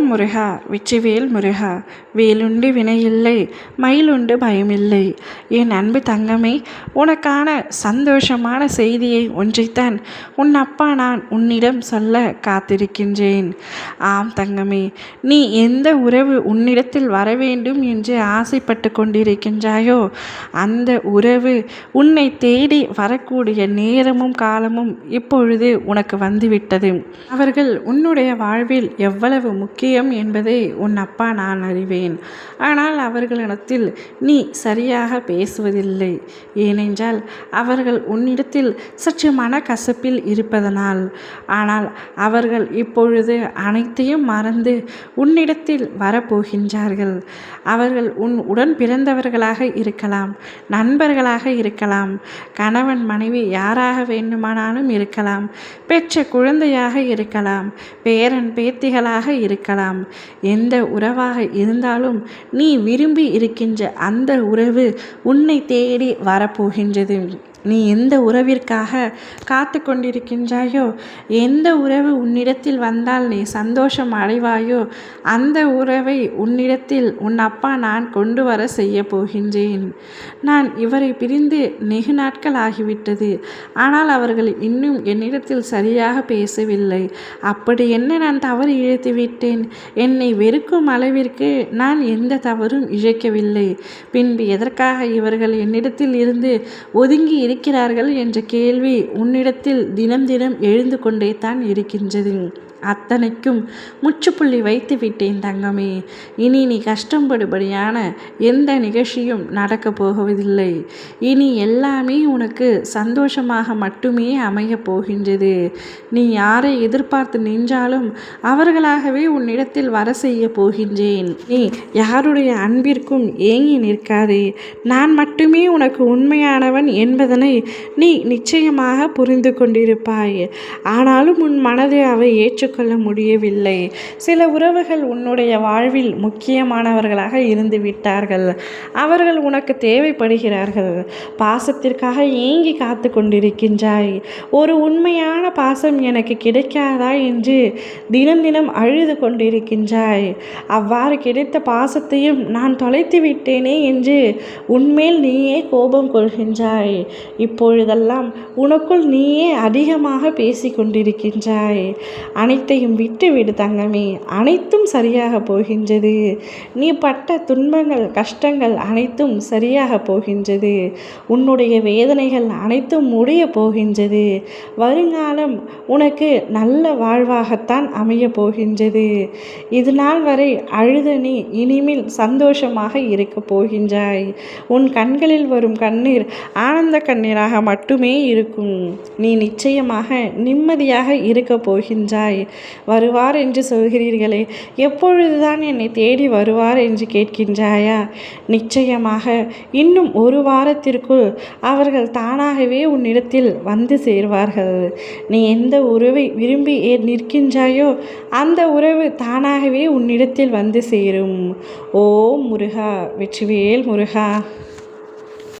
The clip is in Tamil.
ஓம் முருகா வெற்றிவேல் முருகா வேலுண்டு வினையில்லை மயிலுண்டு பயமில்லை. என் அன்பு தங்கமே உனக்கான சந்தோஷமான செய்தியை ஒன்றைத்தான் உன் அப்பா நான் உன்னிடம் சொல்ல காத்திருக்கின்றேன். ஆம் தங்கமே நீ எந்த உறவு உன்னிடத்தில் வர வேண்டும் என்று ஆசைப்பட்டு கொண்டிருக்கின்றாயோ அந்த உறவு உன்னை தேடி வரக்கூடிய நேரமும் காலமும் இப்பொழுது உனக்கு வந்துவிட்டது. அவர்கள் உன்னுடைய வாழ்வில் எவ்வளவு முக்கிய பிரியம் என்பதை உன் அப்பா நான் அறிவேன். ஆனால் அவர்களிடத்தில் நீ சரியாக பேசுவதில்லை. ஏனென்றால் அவர்கள் உன்னிடத்தில் சற்று மனக்கசப்பில் இருப்பதனால். ஆனால் அவர்கள் இப்பொழுது அனைத்தையும் மறந்து உன்னிடத்தில் வரப்போகின்றார்கள். அவர்கள் உன் உடன் பிறந்தவர்களாக இருக்கலாம் நண்பர்களாக இருக்கலாம் கணவன் மனைவி யாராக வேண்டுமானாலும் இருக்கலாம் பெற்ற குழந்தையாக இருக்கலாம் பேரன் பேத்திகளாக இருக்கலாம். எந்த உறவாக இருந்தாலும் நீ விரும்பி இருக்கின்ற அந்த உறவு உன்னை தேடி வரப்போகின்றது. நீ எந்த உறவிற்காக காத்து கொண்டிருக்கின்றாயோ எந்த உறவு உன்னிடத்தில் வந்தால் நீ சந்தோஷம் அடைவாயோ அந்த உறவை உன்னிடத்தில் உன் அப்பா நான் கொண்டு வர செய்ய போகின்றேன். நான் இவரை பிரிந்து நெகு நாட்கள் ஆகிவிட்டது. ஆனால் அவர்கள் இன்னும் என்னிடத்தில் சரியாக பேசவில்லை. அப்படி என்ன நான் தவறு இழைத்து விட்டேன்? என்னை வெறுக்கும் அளவிற்கு நான் எந்த தவறும் இழைக்கவில்லை. பின்பு எதற்காக இவர்கள் என்னிடத்தில் இருந்து ஒதுங்கி இருக்கிறார்கள் என்ற கேள்வி உன்னிடத்தில் தினம் தினம் எழுந்து கொண்டே தான் இருக்கின்றது. அத்தனைக்கும் முற்றுப்புள்ளி வைத்து விட்டேன் தங்கமே. இனி நீ கஷ்டப்படுபடியான எந்த நிகழ்ச்சியும் நடக்கப் போவதில்லை இனி எல்லாமே உனக்கு சந்தோஷமாக மட்டுமே அமையப் போகின்றது. நீ யாரை எதிர்பார்த்து நின்றாலும் அவர்களாகவே உன்னிடத்தில் வர செய்ய போகின்றேன். நீ யாருடைய அன்பிற்கும் ஏங்கி நிற்காதே. நான் மட்டுமே உனக்கு உண்மையானவன் என்பதனை நீ நிச்சயமாக புரிந்து கொண்டிருப்பாய். ஆனாலும் உன் மனதை அவை ஏற்று ஏற்றுக்கொள்ள முடியவில்லை. சில உறவுகள் உன்னுடைய வாழ்வில் முக்கியமானவர்களாக இருந்து விட்டார்கள் அவர்கள் உனக்கு தேவைப்படுகிறார்கள். பாசத்திற்காக ஏங்கி காத்து கொண்டிருக்கின்றாய். ஒரு உண்மையான பாசம் எனக்கு கிடைக்காதா என்று தினம் தினம் அழுது கொண்டிருக்கின்றாய். அவ்வாறு கிடைத்த பாசத்தையும் நான் தொலைத்து விட்டேனே என்று உன்மேல் நீயே கோபம் கொள்கின்றாய். இப்பொழுதெல்லாம் உனக்குள் நீயே அதிகமாக பேசிக் கொண்டிருக்கின்றாய். அனை அனைத்தையும் விட்டுவிடு தங்கமே. அனைத்தும் சரியாக போகின்றது. நீ பட்ட துன்பங்கள் கஷ்டங்கள் அனைத்தும் சரியாக போகின்றது. உன்னுடைய வேதனைகள் அனைத்தும் முடிய போகின்றது. வருங்காலம் உனக்கு நல்ல வாழ்வாகத்தான் அமைய போகின்றது. இது நாள் வரை அழுத நீ இனிமேல் சந்தோஷமாக இருக்க போகின்றாய். உன் கண்களில் வரும் கண்ணீர் ஆனந்த கண்ணீராக மட்டுமே இருக்கும். நீ நிச்சயமாக நிம்மதியாக இருக்க போகின்றாய். வருவார் என்று சொல்கிறீர்களே எப்பொழுதுதான் என்னை தேடி வருவார் என்று கேட்கின்றாயா? நிச்சயமாக இன்னும் ஒரு வாரத்திற்குள் அவர்கள் தானாகவே உன்னிடத்தில் வந்து சேர்வார்கள். நீ எந்த உறவை விரும்பி நிற்கின்றாயோ அந்த உறவு தானாகவே உன்னிடத்தில் வந்து சேரும். ஓ முருகா வெற்றிவேல் முருகா.